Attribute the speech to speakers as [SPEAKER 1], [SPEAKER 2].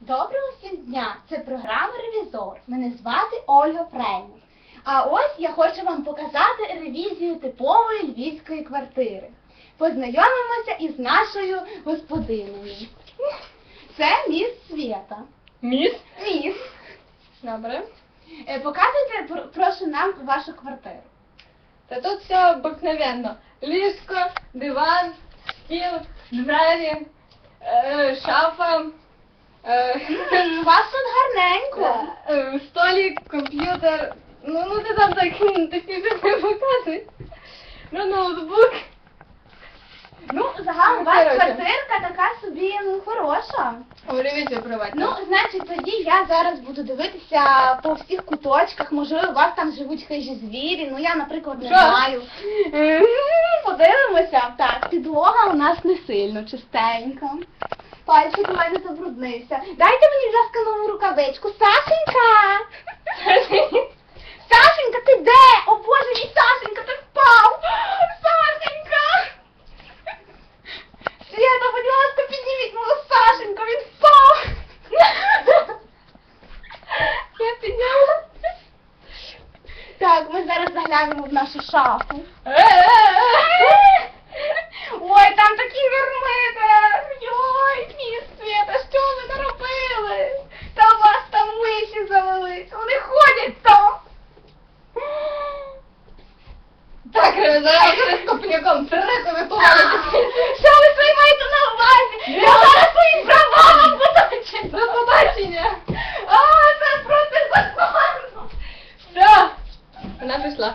[SPEAKER 1] Доброго всім дня! Це програма Ревізор. Мене звати Ольга Фреймур. А ось я хочу вам показати ревізію типової львівської квартири. Познайомимося із нашою господиною. Це міс Свєта.
[SPEAKER 2] Міс?
[SPEAKER 1] Міс.
[SPEAKER 2] Добре.
[SPEAKER 1] Е, Показуйте, пр- прошу нам вашу квартиру.
[SPEAKER 2] Та тут все обикновенно. Ліжко, диван, стіл, двері, е, шафа, е,
[SPEAKER 1] У вас тут гарненько.
[SPEAKER 2] е, столик, комп'ютер. Ну, ну ти там так техніше не показуй. Ну, ноутбук.
[SPEAKER 1] Ну, загалом у вас Коротше. квартирка така собі ну, хороша.
[SPEAKER 2] У ревізію. Ну,
[SPEAKER 1] значить, тоді я зараз буду дивитися по всіх куточках. Можливо, у вас там живуть хижі звірі. Ну я, наприклад, не Що? знаю. Подивимося. Так, підлога у нас не сильно чистенька. Пальчик у мене забруднився. Дайте мені, будь ласка, нову рукавичку. Сашенька! Сашенька, ти де? О боже мій Сашенька, ти впав! Сашенька! Свята, будь ласка, підніміть мого Сашенька, він впав!
[SPEAKER 2] Я підняла.
[SPEAKER 1] Так, ми зараз заглянемо в нашу шафу.
[SPEAKER 2] Закрили, зараз з Копняком сиреку ви повалите.
[SPEAKER 1] Що ви приймаєте на увазі? Я зараз своїм правам поточу. До
[SPEAKER 2] побачення.
[SPEAKER 1] А, це просто безпомогно.
[SPEAKER 2] Все, вона пішла.